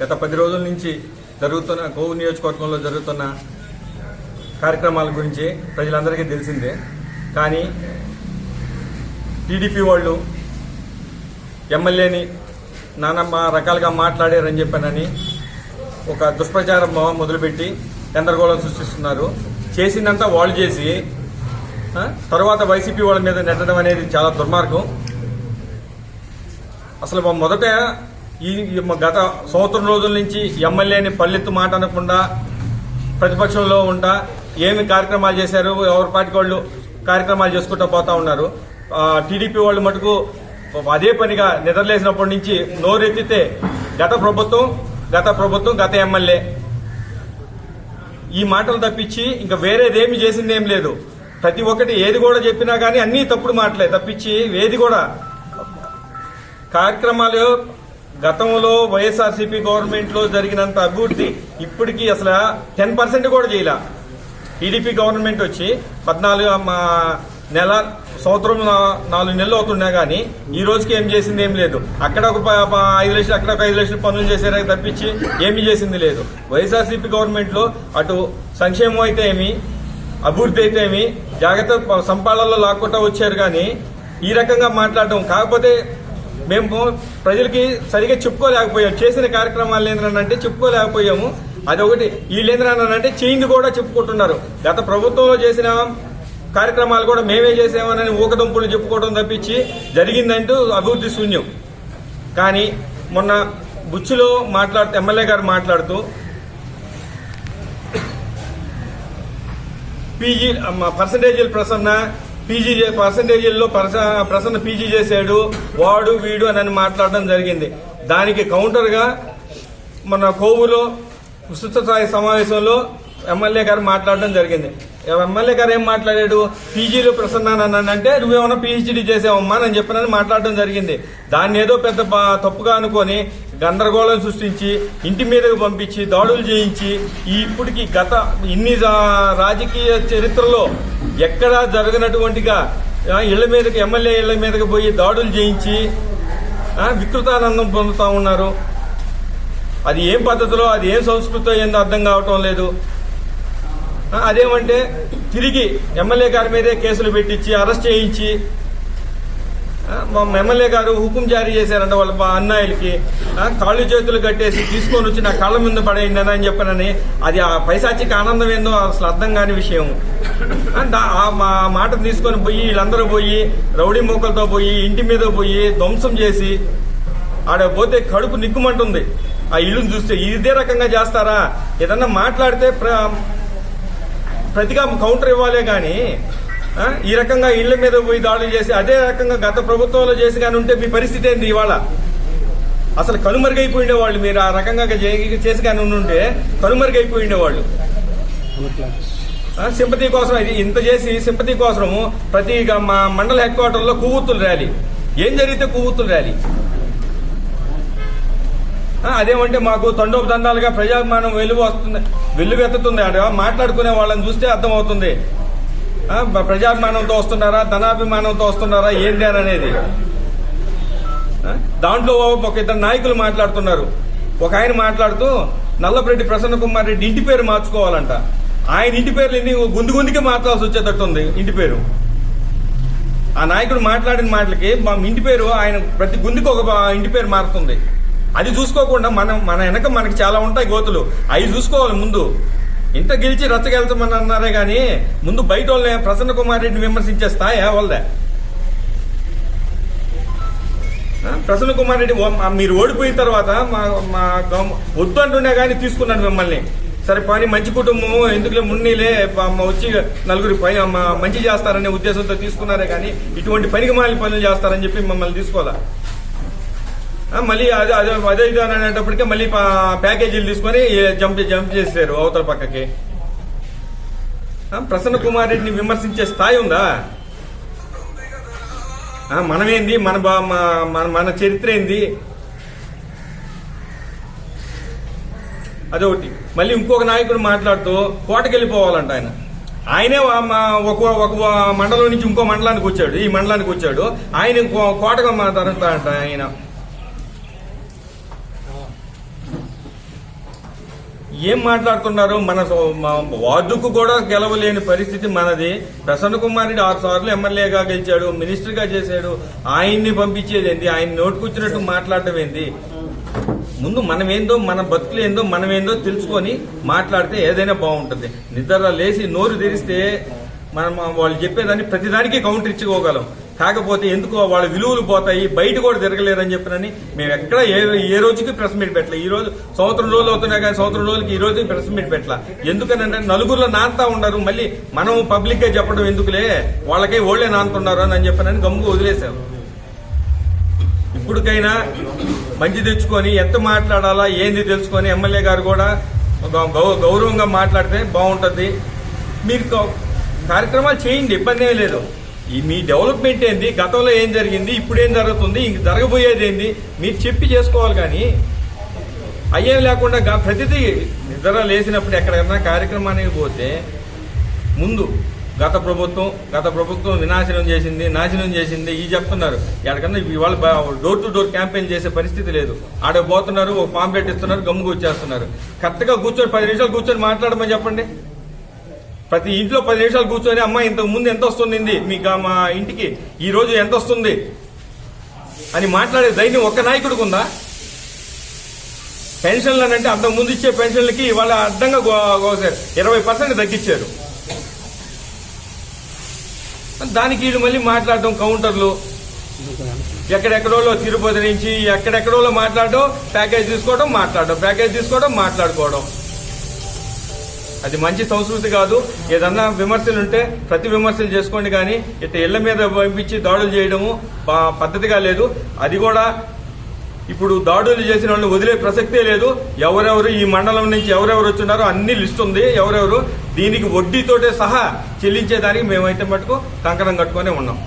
గత పది రోజుల నుంచి జరుగుతున్న కోవు నియోజకవర్గంలో జరుగుతున్న కార్యక్రమాల గురించి ప్రజలందరికీ తెలిసిందే. కానీ టీడీపీ వాళ్ళు ఎమ్మెల్యేని నానమ్మ రకాలుగా మాట్లాడారని చెప్పానని ఒక దుష్ప్రచారం మొదలుపెట్టి గందరగోళం సృష్టిస్తున్నారు. చేసిందంతా వాళ్ళు చేసి తర్వాత వైసీపీ వాళ్ళ మీద నెట్టడం అనేది చాలా దుర్మార్గం. అసలు మొదట ఈ గత సంవత్సరం రోజుల నుంచి ఎమ్మెల్యేని పల్లెత్తు మాట అనకుండా ప్రతిపక్షంలో ఉంటా ఏమి కార్యక్రమాలు చేశారు ఎవరి పార్టీ వాళ్ళు కార్యక్రమాలు చేసుకుంటూ పోతా ఉన్నారు. టీడీపీ వాళ్ళు మటుకు అదే పనిగా నిద్రలేసినప్పటి నుంచి నోరెత్తితే గత ప్రభుత్వం గత ప్రభుత్వం గత ఎమ్మెల్యే. ఈ మాటలు తప్పించి ఇంకా వేరేదేమి చేసిందేం లేదు. ప్రతి ఒక్కటి ఏది కూడా చెప్పినా కానీ అన్నీ తప్పుడు మాటలే తప్పించి ఏది కూడా కార్యక్రమాలు గతంలో వైఎస్ఆర్సీపీ గవర్నమెంట్లో జరిగినంత అభివృద్ధి ఇప్పటికీ అసలు టెన్ పర్సెంట్ కూడా చేయలే. టీడీపీ గవర్నమెంట్ వచ్చి పద్నాలుగు మా నెల సంవత్సరం నాలుగు నెలలు అవుతున్నా కానీ ఈ రోజుకి ఏం చేసింది ఏం లేదు. అక్కడ ఒక ప- ఐదు లక్షలు అక్కడ ఒక ఐదు లక్షలు పనులు చేశారే తప్పించి ఏమీ చేసింది లేదు. వైఎస్ఆర్సీపీ గవర్నమెంట్లో అటు సంక్షేమం అయితే ఏమి అభివృద్ధి అయితే ఏమి జాగ్రత్త ప- సంపాదనలో లాక్కుంటా వచ్చారు కానీ ఈ రకంగా మాట్లాడడం కాకపోతే మేము ప్రజలకి సరిగా చెప్పుకోలేకపోయాం. చేసిన కార్యక్రమాలు ఏంటంటే చెప్పుకోలేకపోయాము. అదొకటి. వీళ్ళు ఏంటంటే చేయింది కూడా చెప్పుకుంటున్నారు. గత ప్రభుత్వంలో చేసిన కార్యక్రమాలు కూడా మేమే చేసామని ఊకదంపులు చెప్పుకోవడం తప్పించి జరిగిందంటూ అభివృద్ధి శూన్యం. కానీ మొన్న బుచ్చిలో మాట్లాడుతూ ఎమ్మెల్యే గారు మాట్లాడుతూ పీజీ పర్సంటేజీల ప్రసన్న పీజీ పర్సంటేజీల్లో ప్రసన్న పీజీ చేశాడు వాడు వీడు అని మాట్లాడడం జరిగింది. దానికి కౌంటర్గా మన కోవులో విస్తృత స్థాయి సమావేశంలో ఎమ్మెల్యే గారు మాట్లాడడం జరిగింది. ఎమ్మెల్యే గారు ఏం మాట్లాడాడు? పీజీలో ప్రసన్నానంటే నువ్వేమన్నా పీహెచ్డీ చేసావమ్మా అని చెప్పినని మాట్లాడడం జరిగింది. దాన్ని ఏదో పెద్ద తప్పుగా అనుకొని గందరగోళం సృష్టించి ఇంటి మీదకు పంపించి దాడులు చేయించి ఈ ఇప్పటికి గత ఇన్ని రాజకీయ చరిత్రలో ఎక్కడా జరగనటువంటిగా ఇళ్ళ మీదకి ఎమ్మెల్యే ఇళ్ళ మీదకి పోయి దాడులు చేయించి వికృతానందం పొందుతా ఉన్నారు. అది ఏం పద్ధతిలో అది ఏం సంస్కృతో ఏందో అర్థం కావటం లేదు. అదేమంటే తిరిగి ఎమ్మెల్యే గారి మీదే కేసులు పెట్టించి అరెస్ట్ చేయించి మా ఎమ్మెల్యే గారు హుకుం జారీ చేశారంట వాళ్ళ మా అన్నాయిలకి. కాళ్ళు చేతులు కట్టేసి తీసుకొని వచ్చి నా కళ్ళ ముందు పడేయండి అని చెప్పానని అది ఆ పైసాచికి ఆనందం ఏందో అసలు అర్థం కాని విషయం. మా మాట తీసుకొని పోయి వీళ్ళందరూ పోయి రౌడీ మూకలతో పోయి ఇంటి మీద పోయి ధ్వంసం చేసి ఆడ పోతే కడుపు నిక్కుమంటుంది. ఆ ఇల్లుని చూస్తే ఇదే రకంగా చేస్తారా? ఏదన్నా మాట్లాడితే ప్ర ప్రతిగా కౌంటర్ ఇవ్వాలే కానీ ఈ రకంగా ఇళ్ళ మీద పోయి దాడులు చేసి అదే రకంగా గత ప్రభుత్వంలో చేసి కానీ ఉంటే మీ పరిస్థితి ఏంది ఇవాళ? అసలు కనుమరుగైపోయిండే వాళ్ళు మీరు ఆ రకంగా చేసి కానీ ఉంటే కనుమరుగైపోయిండే వాళ్ళు సింపతి కోసం ఇది ఇంత చేసి సింపతి కోసము ప్రతి మా మండల హెడ్ క్వార్టర్లో కొవ్వొత్తులు ర్యాలీ. ఏం జరిగితే కొవ్వొత్తులు ర్యాలీ? అదేమంటే మాకు తండోపు దండాలుగా ప్రజాభిమానం వెలుగు వస్తుంది వెల్లువెత్తుతుంది ఆడ. మాట్లాడుకునే వాళ్ళని చూస్తే అర్థమవుతుంది. ప్రజాభిమానంతో వస్తున్నారా ధనాభిమానంతో వస్తున్నారా ఏంటి అని అనేది. దాంట్లో ఒక ఇద్దరు నాయకులు మాట్లాడుతున్నారు. ఒక ఆయన మాట్లాడుతూ నల్లపరెడ్డి ప్రసన్న కుమార్ రెడ్డి ఇంటి పేరు మార్చుకోవాలంట. ఆయన ఇంటి పేర్లు ఎన్ని? గుంది గుందికి మార్చాల్సి వచ్చేటట్టుంది ఇంటి పేరు. ఆ నాయకుడు మాట్లాడిన మాటలకి మా ఇంటి పేరు ఆయన ప్రతి గుందికి ఒక ఇంటి పేరు మారుతుంది. అది చూసుకోకుండా మనం మన వెనక మనకి చాలా ఉంటాయి గోతులు. అవి చూసుకోవాలి ముందు. ఇంత గెలిచి రచ్చగెళ్తామని అన్నారే కానీ ముందు బయట వాళ్ళని ప్రసన్న కుమార్ రెడ్డిని విమర్శించే స్థాయి వాళ్ళదే ప్రసన్న కుమార్ రెడ్డి మీరు ఓడిపోయిన తర్వాత మా మా వద్దు అంటున్నా కానీ తీసుకున్నాడు మిమ్మల్ని. సరే పని మంచి కుటుంబం ఎందుకులే మున్నీలే మా వచ్చి నలుగురు పని మంచి చేస్తారనే ఉద్దేశంతో తీసుకున్నారే కానీ ఇటువంటి పనికి మాలి పనులు చేస్తారని చెప్పి మమ్మల్ని తీసుకోదా మళ్ళీ అదే అదే అదే ఇది అని అనేటప్పటికే మళ్ళీ ప్యాకేజీలు తీసుకొని జంప్ జంప్ చేశారు అవతల పక్కకి. ప్రసన్న కుమార్ రెడ్డిని విమర్శించే స్థాయి ఉందా? మనమేంది? మన బా- మన మన చరిత్ర ఏంది? అదొకటి. మళ్ళీ ఇంకొక నాయకుడు మాట్లాడుతూ కోటకి వెళ్ళిపోవాలంట ఆయన ఆయనే ఒక ఒక మండలం నుంచి ఇంకో మండలానికి వచ్చాడు. ఈ మండలానికి వచ్చాడు. ఆయన కోటగా మా ఆయన. ఏం మాట్లాడుతున్నారు మన సో- వార్డుకు కూడా గెలవలేని పరిస్థితి మనది. ప్రసన్న కుమార్ రెడ్డి ఆరు సార్లు ఎమ్మెల్యేగా గెలిచాడు మినిస్టర్గా చేశాడు. ఆయన్ని పంపించేది ఏంది ఆయన నోటుకొచ్చినట్టు మాట్లాడటం ఏంది? ముందు మనమేందో మన బతుకులు ఏందో మనమేందో తెలుసుకొని మాట్లాడితే ఏదైనా బాగుంటుంది. నిద్ర లేచి నోరు తెరిస్తే మనం వాళ్ళు చెప్పేదాన్ని ప్రతిదానికి కౌంటర్ ఇచ్చుకోగలం. కాకపోతే ఎందుకు వాళ్ళ విలువలు పోతాయి బయట కూడా తిరగలేరని చెప్పినని మేము ఎక్కడ ఏ ఏ రోజుకి ప్రెస్ మీట్ పెట్టలే. ఈ రోజు సంవత్సరం రోజులు అవుతున్నాయి కానీ సంవత్సరం రోజులకి ఈ రోజు ప్రెస్ మీట్ పెట్టలా. ఎందుకనంటే నలుగురులో నాంతా ఉండరు మళ్ళీ మనం పబ్లిక్గా చెప్పడం ఎందుకులే? వాళ్ళకే ఓళ్ళే నాంతున్నారు అని చెప్పినని గమ్ముగా వదిలేశారు ఇప్పటికైనా మంచి తెచ్చుకొని ఎంత మాట్లాడాలా ఏంది తెలుసుకొని ఎమ్మెల్యే గారు కూడా ఒక గౌ- గౌరవంగా మాట్లాడితే బాగుంటుంది. మీరు కార్యక్రమాలు చేయండి ఇబ్బంది లేదు. ఈ మీ డెవలప్మెంట్ ఏంది? గతంలో ఏం జరిగింది? ఇప్పుడు ఏం జరుగుతుంది? ఇంక జరగబోయేది ఏంది? మీరు చెప్పి చేసుకోవాలి కానీ అయ్యేం లేకుండా ప్రతిదీ నిద్ర లేసినప్పుడు ఎక్కడికైనా కార్యక్రమానికి పోతే ముందు గత ప్రభుత్వం గత ప్రభుత్వం వినాశనం చేసింది నాశనం చేసింది ఈ చెప్తున్నారు. ఎక్కడికన్నా ఇవాళ డోర్ టు డోర్ క్యాంపెయిన్ చేసే పరిస్థితి లేదు. ఆడ పోతున్నారు ఒక పాంప్లెట్ ఇస్తున్నారు గమ్ముకు వచ్చేస్తున్నారు. కరెక్ట్గా కూర్చొని పది నిమిషాలు కూర్చొని మాట్లాడమని చెప్పండి. ప్రతి ఇంట్లో పది నిమిషాలు కూర్చొని అమ్మ ఇంతకు ముందు ఎంత వస్తుంది మీకు మా ఇంటికి ఈ రోజు ఎంత వస్తుంది? అని మాట్లాడే ధైర్యం ఒక్క నాయకుడికి ఉందా? పెన్షన్లు అని అంటే అంతకు ముందు ఇచ్చే పెన్షన్లకి ఇవాళ అడ్డంగా ఇరవై పర్సెంట్ తగ్గించారు. దానికి వీళ్ళు మళ్ళీ మాట్లాడటం కౌంటర్లు. ఎక్కడెక్కడో తిరుపతి నుంచి ఎక్కడెక్కడో మాట్లాడడం ప్యాకేజ్ తీసుకోవడం మాట్లాడడం ప్యాకేజ్ తీసుకోవడం మాట్లాడుకోవడం. అది మంచి సంస్కృతి కాదు. ఏదన్నా విమర్శలు ఉంటే ప్రతి విమర్శలు చేసుకోండి కానీ ఇట్లా ఇళ్ళ మీద పంపించి దాడులు చేయడము పద్ధతిగా లేదు. అది కూడా ఇప్పుడు దాడులు చేసిన వాళ్ళని వదిలే ప్రసక్తే లేదు. ఎవరెవరు ఈ మండలం నుంచి ఎవరెవరు వచ్చున్నారో అన్ని లిస్ట్ ఉంది. ఎవరెవరు దీనికి వడ్డీతోటే సహా చెల్లించేదానికి మేమైతే మటుకు కంకణం కట్టుకునే ఉన్నాం.